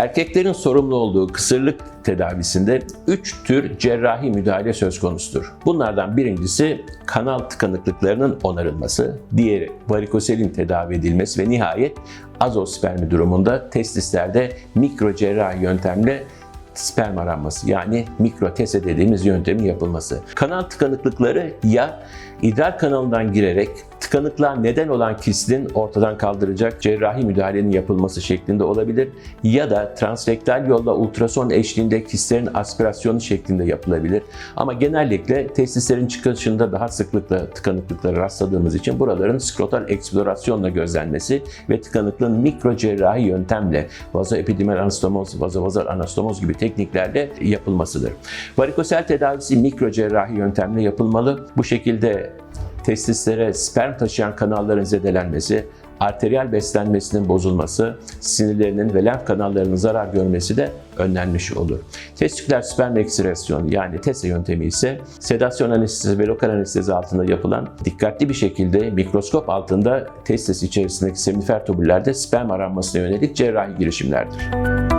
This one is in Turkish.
Erkeklerin sorumlu olduğu kısırlık tedavisinde 3 tür cerrahi müdahale söz konusudur. Bunlardan birincisi kanal tıkanıklıklarının onarılması, diğeri varikoselin tedavi edilmesi ve nihayet azospermi durumunda testislerde mikro cerrahi yöntemle sperm aranması yani mikrotese dediğimiz yöntemin yapılması. Kanal tıkanıklıkları ya idrar kanalından girerek tıkanıklığa neden olan kistin ortadan kaldıracak cerrahi müdahalenin yapılması şeklinde olabilir ya da transrektal yolla ultrason eşliğinde kistlerin aspirasyonu şeklinde yapılabilir. Ama genellikle testislerin çıkışında daha sıklıkla tıkanıklıklara rastladığımız için buraların skrotal eksplorasyonla gözlenmesi ve tıkanıklığın mikro cerrahi yöntemle vazoepidimal anastomoz, vazovazal anastomoz gibi tekniklerle yapılmasıdır. Varikosel tedavisi mikro cerrahi yöntemle yapılmalı. Bu şekilde testislere sperm taşıyan kanalların zedelenmesi, arteriyel beslenmesinin bozulması, sinirlerinin ve lenf kanallarının zarar görmesi de önlenmiş olur. Testiküler sperm ekstresyonu yani TESE yöntemi ise sedasyon anestezi ve lokal anestezi altında yapılan dikkatli bir şekilde mikroskop altında testis içerisindeki seminifer tubüllerde sperm aranmasına yönelik cerrahi girişimlerdir.